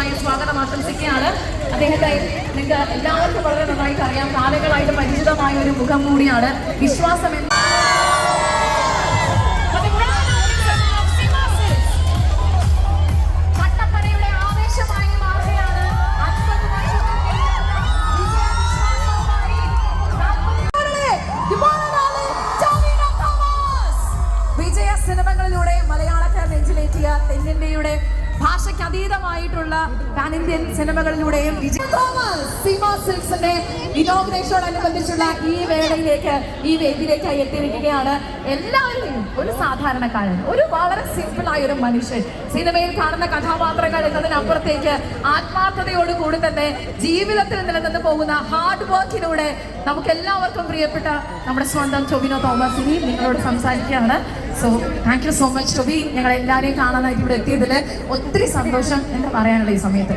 ഹൃദ്യമായ സ്വാഗതം ആശംസിക്കുകയാണ്. അദ്ദേഹത്തെ നിങ്ങൾക്ക് എല്ലാവർക്കും വളരെ നന്നായിട്ട് അറിയാം. കാലങ്ങളായിട്ട് പരിചിതമായ ഒരു മുഖം കൂടിയാണ്. വിശ്വാസം ഇനോഗ്രേഷനോടനുബന്ധിച്ചുള്ള ഈ വേളയിലേക്ക് ഈ വേദിയിലേക്കായി എത്തിയിരിക്കുകയാണ്. എല്ലാവരെയും ഒരു സാധാരണക്കാരൻ ഒരു വളരെ സിമ്പിൾ ആയ ഒരു മനുഷ്യൻ. സിനിമയിൽ കാണുന്ന കഥാപാത്രങ്ങൾ എന്നതിനപ്പുറത്തേക്ക് ആത്മാർത്ഥതയോട് കൂടി തന്നെ ജീവിതത്തിൽ നിലനിന്ന് പോകുന്ന ഹാർഡ് വർക്കിലൂടെ നമുക്ക് എല്ലാവർക്കും പ്രിയപ്പെട്ട നമ്മുടെ സ്വന്തം ചൊവിനോ തോമസ് ഇനി നിങ്ങളോട് സംസാരിക്കുകയാണ്. So thank you so much Toby ഞങ്ങൾ എല്ലാവരെയും കാണാനായിട്ട് ഇവിടെ എത്തിയതിൽ ഒത്തിരി സന്തോഷം എന്ന് പറയാനുള്ള ഈ സമയത്ത്.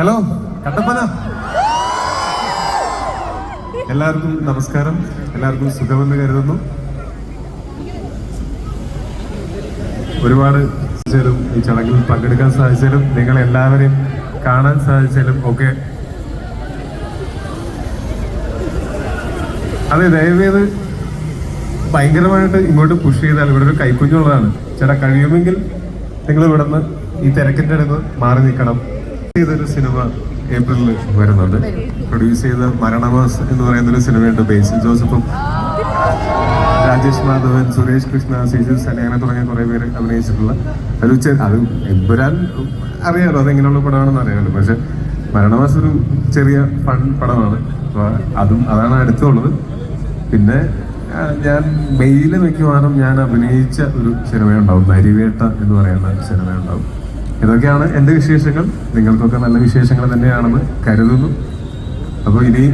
ഹലോ കട്ടപ്പന. എല്ലാവർക്കും നമസ്കാരം. എല്ലാവർക്കും സുഖമെന്ന് കരുതുന്നു. ഒരുപാട് സാധിച്ചാലും ഈ ചടങ്ങിൽ പങ്കെടുക്കാൻ സാധിച്ചാലും നിങ്ങൾ എല്ലാവരെയും കാണാൻ സാധിച്ചാലും ഒക്കെ. അതെ ദയവേത് ഭയങ്കരമായിട്ട് ഇങ്ങോട്ട് പുഷ് ചെയ്താൽ ഇവിടെ ഒരു കൈക്കുഞ്ഞുള്ളതാണ്. ചേട്ടാ കഴിയുമെങ്കിൽ നിങ്ങൾ ഇവിടെ നിന്ന് ഈ തിരക്കിന്റെ അടുത്ത് മാറി നിൽക്കണം. ഇതൊരു സിനിമ ഏപ്രിലിൽ വരുന്നുണ്ട്. പ്രൊഡ്യൂസ് ചെയ്ത മരണവാസ് എന്ന് പറയുന്ന ഒരു സിനിമയുണ്ട്. ബേസിൽ ജോസഫും രാജേഷ് മാധവൻ സുരേഷ് കൃഷ്ണ സിജു സലേന തുടങ്ങിയ കുറേ പേര് അഭിനയിച്ചിട്ടുള്ള ഒരു അത് എമ്പുരാൻ അറിയാലോ അതെങ്ങനെയുള്ള പടമാണെന്ന് അറിയാമല്ലോ പക്ഷെ മരണവാസ് ഒരു ചെറിയ ഫൺ പടമാണ്. അപ്പോൾ അതും അതാണ് അടുത്തുള്ളത്. പിന്നെ ഞാൻ മെയിൽ മിക്കവാറും ഞാൻ അഭിനയിച്ച ഒരു സിനിമയുണ്ടാവും. നരിവേട്ട എന്ന് പറയുന്ന സിനിമയുണ്ടാവും. ഇതൊക്കെയാണ് എന്റെ വിശേഷങ്ങൾ. നിങ്ങൾക്കൊക്കെ നല്ല വിശേഷങ്ങൾ തന്നെയാണെന്ന് കരുതുന്നു. അപ്പോൾ ഇനി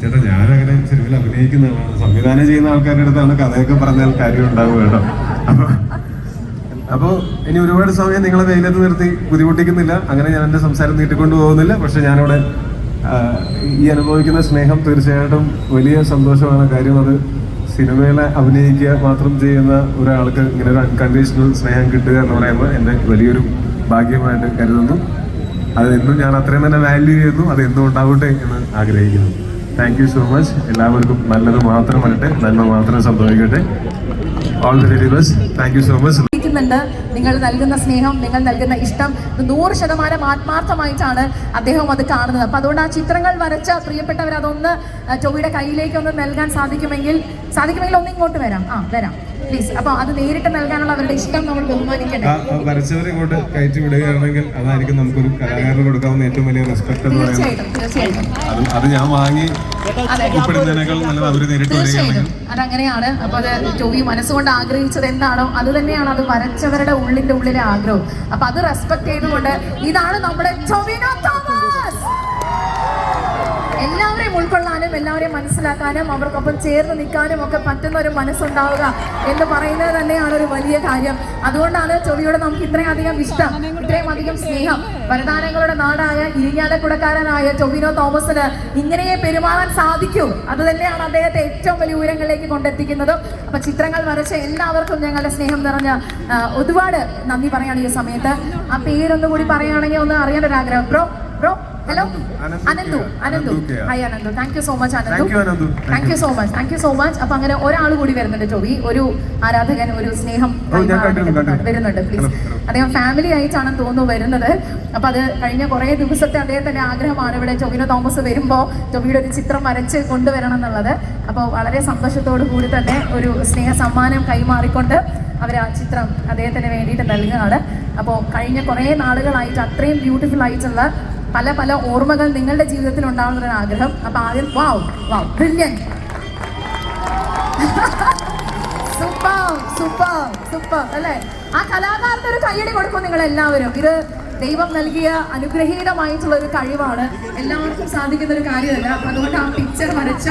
ചേട്ടാ ഞാനങ്ങനെ സിനിമയിൽ അഭിനയിക്കുന്ന സംവിധാനം ചെയ്യുന്ന ആൾക്കാരുടെ അടുത്താണ് കഥയൊക്കെ പറഞ്ഞാൽ കാര്യം ഉണ്ടാവും കേട്ടോ. അപ്പോൾ അപ്പോ ഇനി ഒരുപാട് സമയം നിങ്ങളെ വെയിലത്ത് നിർത്തി ബുദ്ധിമുട്ടിക്കുന്നില്ല. അങ്ങനെ ഞാൻ എന്റെ സംസാരം നീട്ടിക്കൊണ്ടു പോകുന്നില്ല. പക്ഷെ ഞാനിവിടെ ഈ അനുഭവിക്കുന്ന സ്നേഹം തീർച്ചയായിട്ടും വലിയ സന്തോഷമാണ്. കാര്യം അത് സിനിമയിലെ അഭിനയിക്കുക മാത്രം ചെയ്യുന്ന ഒരാൾക്ക് ഇങ്ങനെ ഒരു അൺകണ്ടീഷണൽ സ്നേഹം കിട്ടുക എന്ന് പറയുമ്പോൾ എന്റെ വലിയൊരു ഭാഗ്യമായിട്ട് കരുതുന്നു. അതെന്നും ഞാൻ അത്രയും തന്നെ വാല്യൂ ചെയ്യുന്നു. അത് എന്നും ഉണ്ടാവട്ടെ എന്ന് ആഗ്രഹിക്കുന്നു. താങ്ക് യു സോ മച്ച് എല്ലാവർക്കും നല്ലത് മാത്രം വരട്ടെ. നന്മ മാത്രം സംഭവിക്കട്ടെ. നിങ്ങൾ നൽകുന്ന സ്നേഹം നിങ്ങൾ നൽകുന്ന ഇഷ്ടം നൂറ് ശതമാനം ആത്മാർത്ഥമായിട്ടാണ് അദ്ദേഹം അത് കാണുന്നത്. അപ്പൊ അതുകൊണ്ട് ആ ചിത്രങ്ങൾ വരച്ച പ്രിയപ്പെട്ടവർ അതൊന്ന് ആ, കയ്യിലേക്ക് ഒന്ന് നൽകാൻ സാധിക്കുമെങ്കിൽ സാധിക്കുമെങ്കിൽ ഒന്ന് ഇങ്ങോട്ട് വരാം. ആ വരാം. പ്ലീസ് അപ്പൊ അത് നേരിട്ട് നൽകാനുള്ള അവരുടെ ഇഷ്ടം നമ്മൾ ബഹുമാനിക്കണം വരച്ചവരെ ഇങ്ങോട്ട് കയറ്റി വിടുകയാണെങ്കിൽ അതായിരിക്കും നമുക്കൊരു കലാകാരന് കൊടുക്കാവുന്ന ഏറ്റവും വലിയ റെസ്പെക്ട് എന്ന് പറയുന്നത്. അത് ഞാൻ വാങ്ങി അതങ്ങനെയാണ്. അപ്പൊ അത് ടോവി മനസ്സുകൊണ്ട് ആഗ്രഹിച്ചത് എന്താണോ അത് തന്നെയാണ് അത് വരച്ചവരുടെ ഉള്ളിന്റെ ഉള്ളിലെ ആഗ്രഹം. അപ്പൊ അത് റെസ്പെക്ട് ചെയ്തുകൊണ്ട് ഇതാണ് നമ്മുടെ ടോവിനോ തോമസ്. എല്ലാവരെയും ഉൾക്കൊള്ളാനും എല്ലാവരെയും മനസ്സിലാക്കാനും അവർക്കൊപ്പം ചേർന്ന് നിൽക്കാനും ഒക്കെ പറ്റുന്ന ഒരു മനസ്സുണ്ടാവുക എന്ന് പറയുന്നത് തന്നെയാണ് ഒരു വലിയ കാര്യം. അതുകൊണ്ടാണ് ചൊവിയോട് നമുക്ക് ഇത്രയും അധികം ഇഷ്ടം ഇത്രയും അധികം സ്നേഹം. വരദാനങ്ങളുടെ നാടായ ഇരിഞ്ഞാലക്കുടക്കാരനായ ടൊവിനോ തോമസിന് ഇങ്ങനെയേ പെരുമാറാൻ സാധിക്കൂ. അത് തന്നെയാണ് അദ്ദേഹത്തെ ഏറ്റവും വലിയ ഉയരങ്ങളിലേക്ക് കൊണ്ടെത്തിക്കുന്നത്. അപ്പൊ ചിത്രങ്ങൾ വരച്ച എല്ലാവർക്കും ഞങ്ങളുടെ സ്നേഹം നിറഞ്ഞ ഒരുപാട് നന്ദി പറയാണ് ഈ സമയത്ത്. ആ പേരൊന്നുകൂടി പറയുകയാണെങ്കിൽ ഒന്ന് അറിയാൻ ഒരു ആഗ്രഹം. Bro bro hello. Ananthu. Ananthu hi Ananthu. Thank you so much Ananthu. Thank you so much thank you so much അപ്പൊ അങ്ങനെ ഒരാൾ കൂടി വരുന്നുണ്ട് ജോബി ഒരു ആരാധകൻ ഒരു സ്നേഹം. വരുന്നുണ്ട് പ്ലീസ്. അദ്ദേഹം ഫാമിലി ആയിട്ടാണ് തോന്നുന്നു വരുന്നത്. അപ്പൊ അത് കഴിഞ്ഞ കുറേ ദിവസത്തെ അദ്ദേഹത്തിന്റെ ആഗ്രഹമാണ് ഇവിടെ ജോബിനോ തോമസ് വരുമ്പോൾ ജോബിയുടെ ഒരു ചിത്രം വരച്ച് കൊണ്ടുവരണം എന്നുള്ളത്. അപ്പോൾ വളരെ സന്തോഷത്തോടു കൂടി തന്നെ ഒരു സ്നേഹ സമ്മാനം കൈമാറിക്കൊണ്ട് അവർ ആ ചിത്രം അദ്ദേഹത്തിന് വേണ്ടിയിട്ട് നൽകുകയാണ്. അപ്പോൾ കഴിഞ്ഞ കുറേ നാളുകളായിട്ട് അത്രയും ബ്യൂട്ടിഫുൾ ആയിട്ടുള്ള പല പല ഓർമ്മകൾ നിങ്ങളുടെ ജീവിതത്തിൽ ഉണ്ടാവുന്ന ഒരു ആഗ്രഹം. അപ്പൊ ആദ്യം wow wow brilliant super super super അല്ലേ? ആ കലാകാരന് ഒരു കൈയടി കൊടുക്കും നിങ്ങൾ എല്ലാവരും ഇത് ദൈവം നൽകിയ അനുഗ്രഹീതമായിട്ടുള്ള ഒരു കഴിവാണ് എല്ലാവർക്കും സാധിക്കുന്ന ഒരു കാര്യമല്ല. അതുകൊണ്ട് ആ പിക്ചർ വരച്ച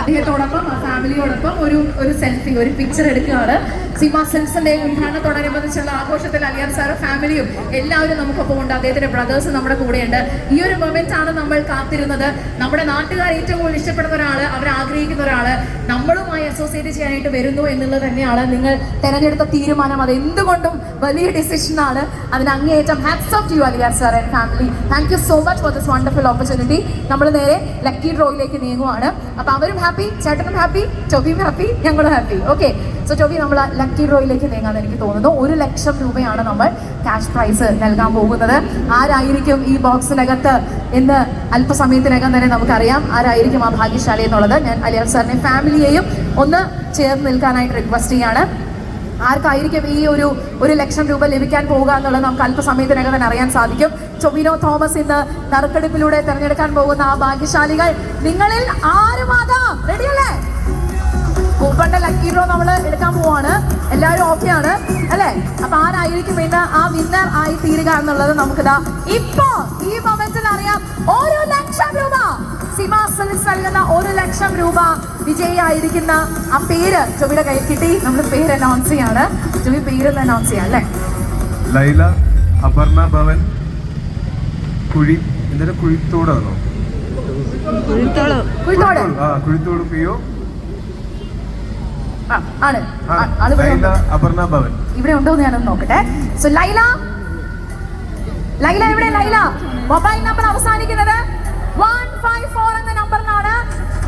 അദ്ദേഹത്തോടൊപ്പം ആ ഫാമിലിയോടൊപ്പം ഒരു ഒരു സെൽഫി ഒരു പിക്ചർ എടുക്കുകയാണ്. സീമ സെൽസിന്റെ ഉദ്ഘാടനത്തോടനുബന്ധിച്ചുള്ള ആഘോഷത്തിൽ അലിയാർ സാറും ഫാമിലിയും എല്ലാവരും നമുക്കൊപ്പം ഉണ്ട്. അദ്ദേഹത്തിന്റെ ബ്രദേഴ്സ് നമ്മുടെ കൂടെയുണ്ട്. ഈ ഒരു മൊമെന്റ് ആണ് നമ്മൾ കാത്തിരുന്നത്. നമ്മുടെ നാട്ടുകാർ ഏറ്റവും കൂടുതൽ ഇഷ്ടപ്പെടുന്ന ഒരാൾ അവർ ആഗ്രഹിക്കുന്ന ഒരാൾ നമ്മളുമായി അസോസിയേറ്റ് ചെയ്യാനായിട്ട് വരുന്നു എന്നുള്ളത് തന്നെയാണ്. നിങ്ങൾ തെരഞ്ഞെടുത്ത തീരുമാനം. അത് എന്തുകൊണ്ടും വലിയ ഡിസിഷൻ ആണ്. അതിന് അങ്ങേയറ്റം hats off you Aliyar sir and family thank you so much for this wonderful opportunity നമ്മൾ നേരെ ലക്കി ഡ്രോയിലേക്ക് നീങ്ങുവാണ്. അപ്പൊ അവരും ഹാപ്പി ചേട്ടനും ഹാപ്പി ചൊവിയും ഹാപ്പി ഞങ്ങളും ഹാപ്പി ഓക്കെ സോ ചൊവി നമ്മൾ ലക്കി ഡ്രോയിലേക്ക് നീങ്ങാൻ എനിക്ക് തോന്നുന്നു. ഒരു ലക്ഷം രൂപയാണ് നമ്മൾ ക്യാഷ് പ്രൈസ് നൽകാൻ പോകുന്നത്. ആരായിരിക്കും ഈ ബോക്സിനകത്ത് എന്ന് അല്പസമയത്തിനകം തന്നെ നമുക്കറിയാം. ആരായിരിക്കും ആ ഭാഗ്യശാലി എന്നുള്ളത്? ഞാൻ അലിയാർ സാറിനെ ഫാമിലിയെയും ഒന്ന് ചേർന്ന് നിൽക്കാനായിട്ട് റിക്വസ്റ്റ് ചെയ്യാണ്. ആർക്കായിരിക്കും ഈ ഒരു ഒരു ലക്ഷം രൂപ ലഭിക്കാൻ പോകുക എന്നുള്ളത് നമുക്ക് അല്പസമയത്തിനകം തന്നെ അറിയാൻ സാധിക്കും. ചൊവിനോ തോമസ് ഇന്ന് നറുക്കെടുപ്പിലൂടെ തിരഞ്ഞെടുക്കാൻ പോകുന്ന ആ ഭാഗ്യശാലികൾ നിങ്ങളിൽ ആരുമാകാം? റെഡിയല്ലേ കൂപ്പണിന്റെ ലക്കി ഡ്രോ നമ്മൾ എടുക്കാൻ പോവാണ്. എല്ലാവരും ഓക്കെ ആണ്. അല്ലേ? അപ്പൊ ആരായിരിക്കും ഇന്ന് ആ വിന്നർ ആയി തീരുക എന്നുള്ളത് നമുക്കിതാ ഇപ്പോ ഈ മൊമെന്റിൽ അറിയാം. ഓരോ ലക്ഷം രൂപ. സിമാസലിസ് നൽകുന്ന ഒരു ലക്ഷം രൂപ വിജയിയായിരിക്കുന്ന ആ പേര് ചൊവിയുടെ കയ്യിൽ കിട്ടി. നമ്മൾ പേര് അനൗൺസ് ചെയ്യാണ്. ചൊവി പേര് അനൗൺസ് ചെയ്യാം അല്ലേ? ലൈല അപർണ ഭവൻ കുഴി എന്തായാലും കുഴിത്തോടാണോ കുഴിത്തോട്. കുഴിത്തോട്. ആ കുഴിത്തോട് പി ഒ ആ, ആണ്. ഇവിടെ അപർണ ഭവൻ. ഇവിടെ ഉണ്ടോ എന്ന് ഞാനൊന്ന് നോക്കട്ടെ. സോ ലൈല. ലൈല എവിടെ? ലൈല. മൊബൈൽ നമ്പർ അവസാനിക്കുന്നത് വൺ ഫൈവ് ഫോർ എന്ന നമ്പറിനാണ്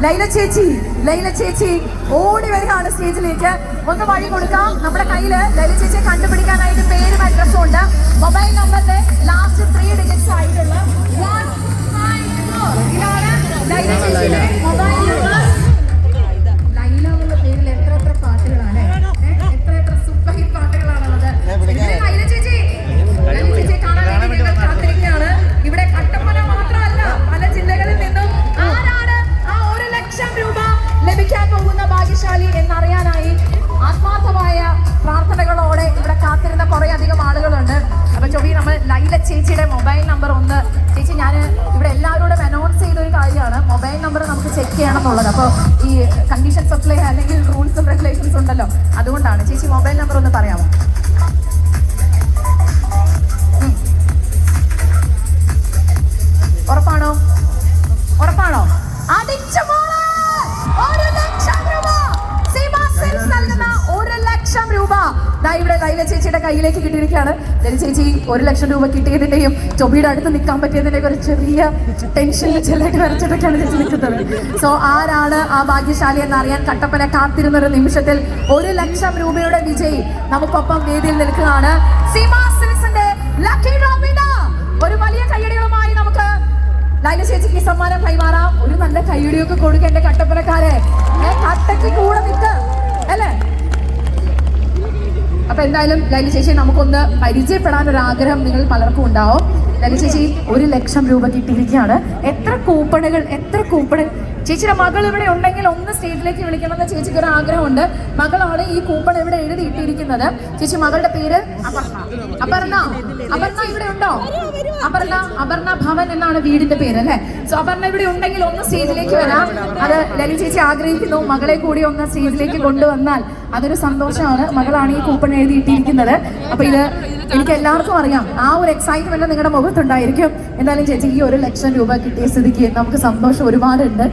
ലൈല ചേച്ചി ലൈല ചേച്ചി ഓടി വരികയാണ് സ്റ്റേജിലേക്ക്. ഒന്ന് വഴി കൊടുക്കാം. നമ്മുടെ കയ്യിൽ ലൈല ചേച്ചിയെ കണ്ടുപിടിക്കാനായിട്ട് പേരും അഡ്രസ്സും ഉണ്ട്. മൊബൈൽ നമ്പറിന്റെ ലാസ്റ്റ് ത്രീ ഡിജിറ്റ്സ് ആയിട്ടുള്ള. ഇതാണ് ലൈല ചേച്ചിയുടെ മൊബൈൽ നമ്പർ ഭാഗ്യശാലി എന്നറിയാനായി ആത്മാർത്ഥമായ പ്രാർത്ഥനകളോടെ ഇവിടെ കാത്തിരുന്ന കുറേ അധികം ആളുകളുണ്ട്. അപ്പൊ ചൊവി നമ്മൾ ലൈല ചേച്ചിയുടെ മൊബൈൽ നമ്പർ ഒന്ന്. ചേച്ചി ഞാൻ ഇവിടെ എല്ലാവരോടും അനൗൺസ് ചെയ്ത ഒരു കാര്യമാണ്. മൊബൈൽ നമ്പർ നമുക്ക് ചെക്ക് ചെയ്യണം എന്നുള്ളത് അപ്പോൾ ഈ കണ്ടീഷൻ സപ്ലൈ അല്ലെങ്കിൽ റൂൾസും റെഗുലേഷൻസ് ഉണ്ടല്ലോ അതുകൊണ്ടാണ്. ചേച്ചി മൊബൈൽ നമ്പർ ഒന്ന് പറയാമോ? ഉറപ്പാണോ? ഉറപ്പാണോ? അടിച്ചു ദാ ഇവിടെ ലൈല ചേച്ചിയുടെ കയ്യിലേക്ക് കിട്ടിയിരിക്കുകയാണ്. ലൈല ചേച്ചി ഒരു ലക്ഷം രൂപ കിട്ടിയതിന്റെയും ചൊബിയുടെ അടുത്ത് നിൽക്കാൻ പറ്റിയതിന്റെ ഒരു ചെറിയ ടെൻഷനിൽ ചെല്ലായിട്ട് വരച്ചിട്ടൊക്കെയാണ് ചേച്ചി നിൽക്കുന്നത്. സോ ആരാണ് ആ ഭാഗ്യശാലി എന്ന് അറിയാൻ കട്ടപ്പന കാത്തിരുന്ന ഒരു നിമിഷത്തിൽ ഒരു ലക്ഷം രൂപയുടെ വിജയി നമുക്കൊപ്പം വേദിയിൽ നിൽക്കുകയാണ്. ലക്കി റോബിന ഒരു വലിയ കയ്യടികളുമായി നമുക്ക് ലൈല ചേച്ചിക്ക് സമ്മാനം കൈമാറാം. ഒരു നല്ല കൈയടിയൊക്കെ കൊടുക്കേണ്ട കട്ടപ്പനക്കാരെ. കൂടെ നിൽക്ക് അല്ലേ? അപ്പൊ എന്തായാലും ലൈലി ചേച്ചി നമുക്കൊന്ന് പരിചയപ്പെടാൻ ഒരു ആഗ്രഹം നിങ്ങൾ പലർക്കും ഉണ്ടാവും. ലൈലി ചേച്ചി ഒരു ലക്ഷം രൂപ കിട്ടിയിരിക്കുകയാണ്. എത്ര കൂപ്പണുകൾ എത്ര കൂപ്പണുകൾ? ചേച്ചിയുടെ മകൾ ഇവിടെ ഉണ്ടെങ്കിൽ ഒന്ന് സ്റ്റേജിലേക്ക് വിളിക്കണം എന്ന് ചേച്ചിക്ക് ഒരു ആഗ്രഹമുണ്ട്. മകളാണ് ഈ കൂപ്പൺ ഇവിടെ എഴുതിയിട്ടിരിക്കുന്നത് ചേച്ചി മകളുടെ പേര് അപർണ. അപർണ അപർണ ഇവിടെ ഉണ്ടോ? അപർണ അപർണ ഭവൻ എന്നാണ് വീടിന്റെ പേര് അല്ലെ? സോ അപർണ ഇവിടെ ഉണ്ടെങ്കിൽ ഒന്ന് സ്റ്റേജിലേക്ക് വരാം. അത് ലലി ചേച്ചി ആഗ്രഹിക്കുന്നു മകളെ കൂടി ഒന്ന് സ്റ്റേജിലേക്ക് കൊണ്ടുവന്നാൽ. അതൊരു സന്തോഷമാണ്. മകളാണ് ഈ കൂപ്പൺ എഴുതിയിട്ടിരിക്കുന്നത്. അപ്പൊ ഇത് എനിക്ക് എല്ലാവർക്കും അറിയാം. ആ ഒരു എക്സൈറ്റ്മെന്റ് നിങ്ങളുടെ മുഖത്തുണ്ടായിരിക്കും. എന്തായാലും ചേച്ചി ഈ ഒരു ലക്ഷം രൂപ കിട്ടിയ സ്ഥിതിക്ക് നമുക്ക് സന്തോഷം ഒരുപാടുണ്ട്.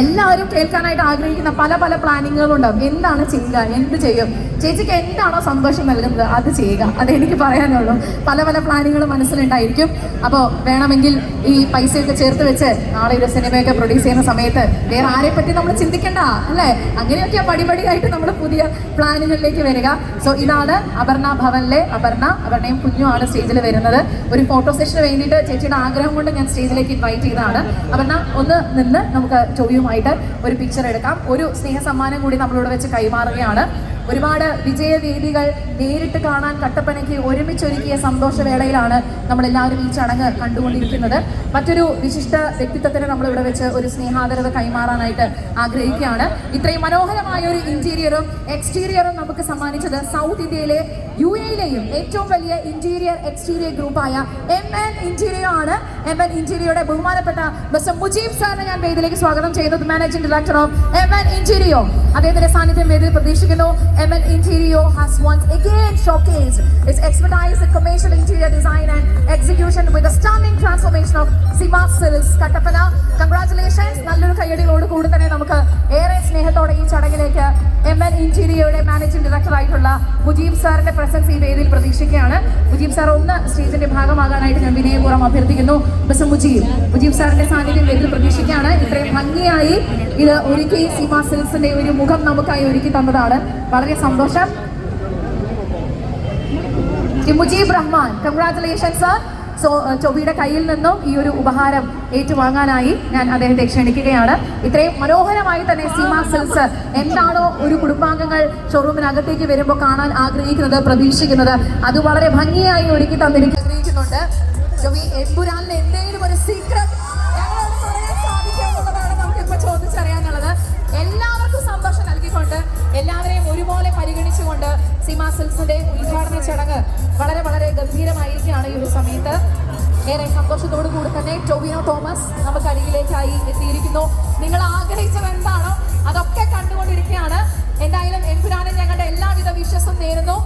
എല്ലാവരും കേൾക്കാനായിട്ട് ആഗ്രഹിക്കുന്ന പല പല പ്ലാനിങ്ങുകളും ഉണ്ടാവും. എന്താണ് ചെയ്യുക? എന്ത് ചെയ്യും? ചേച്ചിക്ക് എന്താണോ സന്തോഷം നൽകുന്നത് അത് ചെയ്യുക. അത് എനിക്ക് പറയാനുള്ളൂ. പല പല പ്ലാനിങ്ങൾ മനസ്സിലുണ്ടായിരിക്കും. അപ്പോൾ വേണമെങ്കിൽ ഈ പൈസയൊക്കെ ചേർത്ത് വെച്ച് നാളെ ഒരു സിനിമയൊക്കെ പ്രൊഡ്യൂസ് ചെയ്യുന്ന സമയത്ത് വേറെ ആരെ പറ്റി നമ്മൾ ചിന്തിക്കണ്ട അല്ലേ? അങ്ങനെയൊക്കെ പടിപടിയായിട്ട് നമ്മൾ പുതിയ പ്ലാനുകളിലേക്ക് വരിക. സോ ഇതാണ് അപർണ ഭവനിലെ അപർണ. അപർണയും കുഞ്ഞുമാണ് സ്റ്റേജിൽ വരുന്നത്. ഒരു ഫോട്ടോ സെഷന് വേണ്ടിയിട്ട് ചേച്ചിയുടെ ആഗ്രഹം കൊണ്ട് ഞാൻ സ്റ്റേജിലേക്ക് ഇൻവൈറ്റ് ചെയ്തതാണ്. അപർണ ഒന്ന് നിന്ന് നമുക്ക് ചോദ്യവുമായിട്ട് ഒരു പിക്ചർ എടുക്കാം. ഒരു സ്നേഹ സമ്മാനം കൂടി നമ്മളിവിടെ വെച്ച് കൈമാറുകയാണ്. ഒരുപാട് വിജയവേദികൾ നേരിട്ട് കാണാൻ കട്ടപ്പനയ്ക്ക് ഒരുമിച്ചൊരുക്കിയ സന്തോഷവേളയിലാണ് നമ്മളെല്ലാവരും ഈ ചടങ്ങ് കണ്ടുകൊണ്ടിരിക്കുന്നത്. മറ്റൊരു വിശിഷ്ട വ്യക്തിത്വത്തിന് നമ്മൾ ഇവിടെ വെച്ച് ഒരു സ്നേഹാദരത കൈമാറാനായിട്ട് ആഗ്രഹിക്കുകയാണ്. ഇത്രയും മനോഹരമായ ഒരു ഇന്റീരിയറും എക്സ്റ്റീരിയറും നമുക്ക് സമ്മാനിച്ചത് സൗത്ത് ഇന്ത്യയിലെ യു എയിലെയും ഏറ്റവും വലിയ ഇന്റീരിയർ എക്സ്റ്റീരിയർ ഗ്രൂപ്പായ എം എൻ ഇന്റീരിയർ ആണ്. എം എൻ ഇന്റീരിയറുടെ ബഹുമാനപ്പെട്ട മിസ്റ്റർ മുജീബ് സാറിനെ ഞാൻ വേദിയിലേക്ക് സ്വാഗതം ചെയ്യുന്നത് managing director of M N interior അദ്ദേഹത്തിന്റെ സാന്നിധ്യം വേദിയിൽ പ്രതീക്ഷിക്കുന്നു. N interior has once again showcased its expertise in commercial interior design and execution with a stunning transformation of Sima Silks. Kattappana congratulations നല്ലൊരു കയ്യടികളോട് കൂടി തന്നെ നമുക്ക് ഏറെ സ്നേഹത്തോടെ ഈ ചടങ്ങിലേക്ക് എം എൻ ഇന്റീരിയയുടെ മാനേജിംഗ് ഡയറക്ടർ ആയിട്ടുള്ള മുജീബ് സാറിന്റെ പ്രസൻസ് ഈ വേദിയിൽ പ്രതീക്ഷിക്കുകയാണ്. മുജീബ് സാർ ഒന്ന് സ്റ്റേജിന്റെ ഭാഗമാകാനായിട്ട് ഞാൻ വിനയപൂർവം അഭ്യർത്ഥിക്കുന്നു. മിസ്റ്റർ മുജീബ് മുജീബ് സാറിന്റെ സാന്നിധ്യം വേദിയിൽ പ്രതീക്ഷിക്കുകയാണ്. ഇത്രയും ഭംഗിയായി ഇത് ഒരുക്കി സീമ സിൽസിന്റെ ഒരു മുഖം നമുക്കായി ഒരുക്കി തന്നതാണ്. വളരെ സന്തോഷം. മുജീബ് റഹ്മാൻ കൺഗ്രാറ്റുലേഷൻസ് സോ ചൊവ്വയുടെ കയ്യിൽ നിന്നും ഈ ഒരു ഉപഹാരം ഏറ്റുവാങ്ങാനായി ഞാൻ അദ്ദേഹത്തെ ക്ഷണിക്കുകയാണ്. ഇത്രയും മനോഹരമായി തന്നെ സീമ സിൽസ് എന്താണോ ഒരു കുടുംബാംഗങ്ങൾ ഷോറൂമിനകത്തേക്ക് വരുമ്പോൾ കാണാൻ ആഗ്രഹിക്കുന്നത് പ്രതീക്ഷിക്കുന്നത്. അത് വളരെ ഭംഗിയായി ഒരുക്കി തന്നിരിക്കുന്നുണ്ട് ആഗ്രഹിക്കുന്നുണ്ട് എമ്പുരാനിൽ എന്തെങ്കിലും ഒരു സീക്രട്ട് ചോദിച്ചറിയാനുള്ളത്. എല്ലാവർക്കും സന്തോഷം നൽകിക്കൊണ്ട് എല്ലാവരെയും ഒരുപോലെ പരിഗണിച്ചുകൊണ്ട് സീമാ സിൽസിന്റെ ഉദ്ഘാടന ചടങ്ങ് വളരെ വളരെ ഗംഭീരമായിരിക്കുകയാണ് ഈ ഒരു സമയത്ത്. ഏറെ സന്തോഷത്തോടു കൂടി തന്നെ ടൊവിനോ തോമസ് നമുക്ക് അരികിലേക്കായി എത്തിയിരിക്കുന്നു. നിങ്ങൾ ആഗ്രഹിച്ചത് എന്താണോ അതൊക്കെ കണ്ടുകൊണ്ടിരിക്കുകയാണ്. എന്തായാലും എമ്പുരാനും ഞങ്ങളുടെ എല്ലാവിധ വിശ്വസം നേരുന്നു.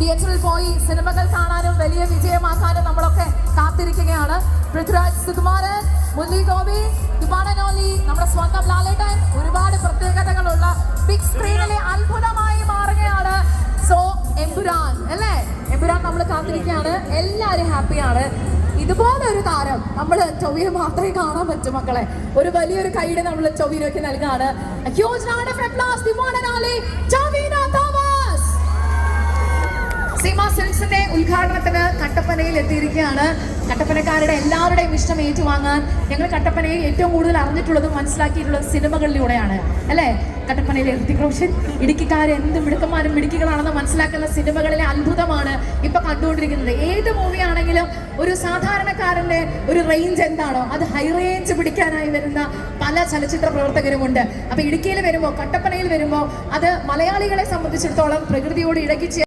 തിയേറ്ററിൽ പോയി സിനിമകൾ കാണാനും വലിയ വിജയമാക്കാനും നമ്മളൊക്കെ കാത്തിരിക്കുകയാണ്. പൃഥ്വിരാജ് സുകുമാരൻ മുല്ലി ഗോപി ഇബാണനോലി നമ്മുടെ സ്വന്തം ലാലേട്ടൻ. ഒരുപാട് പ്രത്യേകതകളുള്ള ബിഗ് സ്ക്രീനിലെ അത്ഭുതമായി മാറുകയാണ്. സോ എംബുരാൻ അല്ലേ? എംബുരാൻ നമ്മൾ കാത്തിരിക്കുകയാണ്. എല്ലാവരും ഹാപ്പിയാണ്. ഇതുപോലെ ഒരു താരം നമ്മൾ ചൊവ്വയെ മാത്രമേ കാണാൻ പറ്റൂ മക്കളെ. ഒരു വലിയൊരു കൈയുടെ നമ്മൾ ചൊവ്വയിലേക്ക് നൽകാണ്. ഹ്യൂജ് round of സീമ സിൽക്സിന്റെ ഉദ്ഘാടനത്തിന് കട്ടപ്പനയിൽ എത്തിയിരിക്കുകയാണ്. കട്ടപ്പനക്കാരുടെ എല്ലാവരുടെയും ഇഷ്ടം ഏറ്റുവാങ്ങാൻ ഞങ്ങൾ കട്ടപ്പനയിൽ ഏറ്റവും കൂടുതൽ അറിഞ്ഞിട്ടുള്ളതും മനസ്സിലാക്കിയിട്ടുള്ളത് സിനിമകളിലൂടെയാണ്. അല്ലേ? കട്ടപ്പനയിലെ ഋതിക് റോഷൻ ഇടുക്കിക്കാർ എന്ത് മിടുക്കന്മാരും മിടുക്കികളാണെന്ന് മനസ്സിലാക്കുന്ന സിനിമകളിലെ അത്ഭുതമാണ് ഇപ്പൊ കണ്ടുകൊണ്ടിരിക്കുന്നത്. ഏത് മൂവിയാണെങ്കിലും ഒരു സാധാരണക്കാരന്റെ ഒരു റേഞ്ച് എന്താണോ അത് ഹൈ റേഞ്ച് പിടിക്കാനായി വരുന്ന പല ചലച്ചിത്ര പ്രവർത്തകരുമുണ്ട്. അപ്പൊ ഇടുക്കിയിൽ വരുമ്പോൾ കട്ടപ്പനയിൽ വരുമ്പോൾ അത് മലയാളികളെ സംബന്ധിച്ചിടത്തോളം പ്രകൃതിയോട് ഇടകിച്ച്